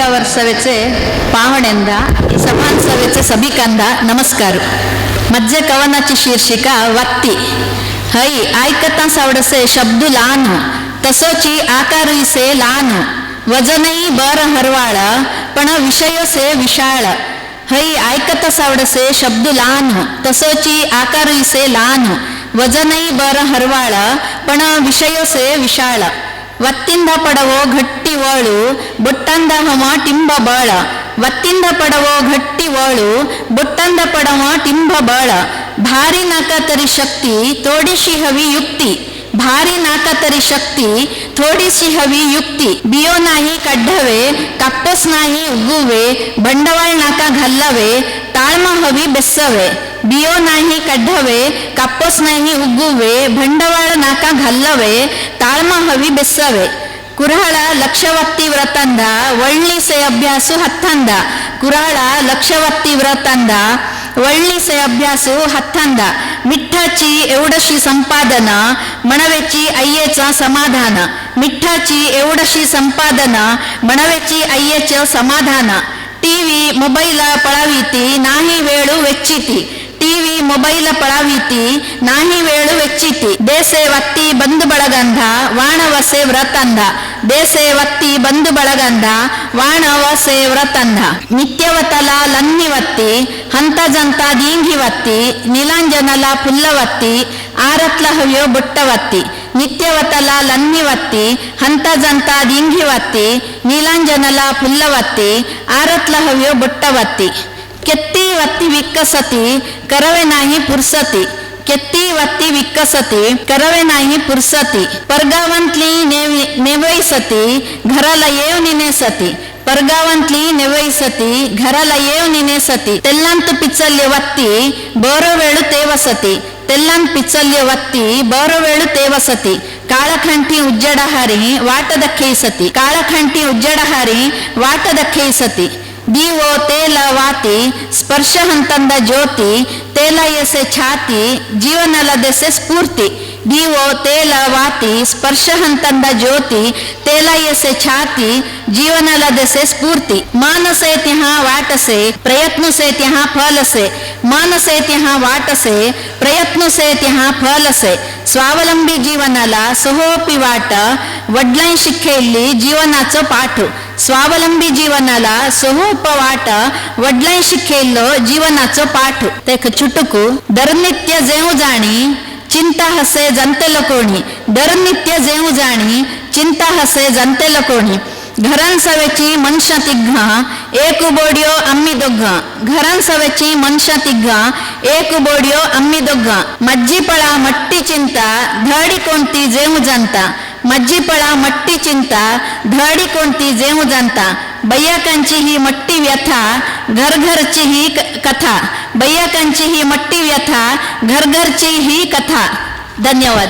एकावर सवेचे पाहुण्यांदा समान सवेचे सभिकांदा नमस्कार मध्य कवनाची शीर्षिका वत्ती हई ऐकता सावडसे शब्द लहान तसोची आकारिसे लहान वजनही बर हरवाळ पण विषयसे विशाळ हई ऐकता सावडसे शब्द लहान तसोची आकारिसे लहान वजनही बर हरवाळ पण विषयसे ವಿಶಾಳ ವತ್ತಿಂದ ಪಡವೋ ಘಟ್ಟಿವಾಳು ಬುಟ್ಟಂದ ಹಮ ಟಿಂಬ ಬಾಳ. ವತ್ತಿಂದ ಪಡವೋ ಗಟ್ಟಿ ವಾಳು, ಬುಟ್ಟಂದ ಪಡವ ಟಿಂಬ ಬಾಳ. ಭಾರಿ ನಾಕಾತರಿ ಶಕ್ತಿ ತೋಡಿಸಿ ಹವಿ ಯುಕ್ತಿ. ಭಾರಿ ನಾಕಾತರಿ ಶಕ್ತಿ ತೋಡಿಸಿ ಹವಿ ಯುಕ್ತಿ. ಬಿಯೋ ನಾಹಿ ಕಡ್ಡವೆ, ಕಪ್ಪಸ್ ನಾಯಿ ಉಗ್ಗುವೆ ಬಂಡವಾಳ ನಾಕ ಘಲ್ಲವೆ, ತಾಳ್ಮ ಹವಿ ಬೆಸ್ಸವೆ. ಬಿಯೋ ನಾಹಿ ಕಡ್ಡವೆ, ಕಪ್ಪಸ್ ನಾಹಿ ಉಗ್ಗುವೆ ಬಂಡವಾಳ ನಾಕ ಗಲ್ಲವೆ ತಾಳ್ಮ ಹವಿ ಬೆಸ್ಸವೆ. ಕುರಹಳ ಲಕ್ಷವತ್ತಿ ವ್ರತಂದ ಒಳ್ಳಿ ಸೆ ಅಭ್ಯಾಸು ಹತ್ತಂದ. ಕುರಹಳ ಲಕ್ಷವತ್ತಿ ವ್ರತಂದ ಒಳ್ಳಿ ಸೆ ಅಭ್ಯಾಸು ಹತ್ತಂದ. ಮಿಠಾಚಿ ಎವಡಶಿ ಸಂಪಾದನ, ಮಣವೆಚ್ಚಿ ಅಯ್ಯೇಚ ಸಮಾಧಾನ. ಮಿಠಾಚಿ ಎವಡಶಿ ಸಂಪಾದನ, ಮಣವೆಚ್ಚಿ ಅಯ್ಯೇಚ ಸಮಾಧಾನ. ಟಿವಿ, ಮೊಬೈಲ ಪಳವೀತಿ, ನಾಹಿ ವೇಳು ವೆಚ್ಚಿತಿ. ಮೊಬೈಲ ಪಳವೀತಿ, ನಾಹಿ ವೇಳು ವೆಚ್ಚಿತಿ, ದೇಸೆ ವತ್ತಿ ಬಂಧು ಬಳಗಂಧ, ವಾಣವಸೆ ವ್ರತಂಧ, ದೇಸೆ ವತ್ತಿ ಬಂಧು ಬಳಗಂಧ, ವಾಣವಸೆ ವ್ರತಂಧ. ನಿತ್ಯವತಲ ಲನ್ನಿವತ್ತಿ ಹಂತ ಜಂತ ದೀಂಘಿವತ್ತಿ ನೀಲಾಂಜನಲ ಪುಲ್ಲವತ್ತಿ ಆರತ್ಲ ಹವ್ಯೋ ಬುಟ್ಟವತ್ತಿ ನಿತ್ಯವತಲ ಲನ್ನಿವತ್ತಿ ಹಂತ ಜಂತ ದೀಂಘಿವತ್ತಿ ನೀಲಾಂಜನಲ ಪುಲ್ಲವತ್ತಿ ಆರತ್ಲ ಹವ್ಯೋ ಬುಟ್ಟವತ್ತಿ किती वती विकसती करवे नाही पुरसती किती वती विकसती करवे नाही पुरसती परगावंतली नेवई सती घराला येव निने सती परगावंतली नेवई सती घराला येव निने सती तेल्लांत पिचल्य वत्ती बर वेळ ते वसती तेल्लांत पिचल्य वत्ती बर वेळ ते वसती काळखंठी उज्जडहारी वाट दखेसती काळखंठी उज्जडहारी वाट दखेसती ದೀವೋ ತೇಲ ವಾತಿ ಸ್ಪರ್ಶ ಹಂತಂದ ಜ್ಯೋತಿ ತೇಲ ಎಸೆ ಛಾತಿ ಜೀವನಲದೆಸೆ ಸ್ಫೂರ್ತಿ. ದೀವೋ ತೇಲ ವಾತಿ ಸ್ಪರ್ಶ ಹಂತಂದ ಜ್ಯೋತಿ ತೇಲ ಎಸೆ ಛಾತಿ ಜೀವನಲದೆಸೆ ಸ್ಫೂರ್ತಿ. ಮಾನಸೈತ್ಯಹ ವಾಟಸೆ ಪ್ರಯತ್ನಸೈತ್ಯಹ ಫಲಸೆ. ಮಾನಸೈತ್ಯಹ ವಾಟಸೆ ಪ್ರಯತ್ನಸೈತ್ಯಹ ಫಲಸೆ. ಸ್ವಾವಲಂಬಿ ಜೀವನಲ ಸಹೋಪಿ ವಾಟ, ವಡ್ಲೈನ್ ಶಿಕ್ಷೆಯಲ್ಲಿ ಜೀವನಾಚೋ ಪಾಠ. स्वावलंबी जीवनाला सहोप वाट वडलां शिखेल्लो जीवनाचं पाठ तेक चुटुकू दरनित्य जेव जाणी चिंता हसे जनतेल कोणी दरनित्य जेव जाणी चिंता हसे जनतेल कोणी घरां सवेची मनशा तिघ एक बोड्यो आम्ही दोघ घरां सवेची मनशा तिघ एक बोड्यो आम्ही दोघ मज्जीपळा मट्टी चिंता धडी कोणती जेव जाणता मज्जीपळा मट्टी चिंता धडी कोणती जेव जाणता. बय्याकांची ही मट्टी व्यथा घरघरची ही क- कथा. बैयाकांची ही मट्टी व्यथा घरघरची ही कथा. धन्यवाद.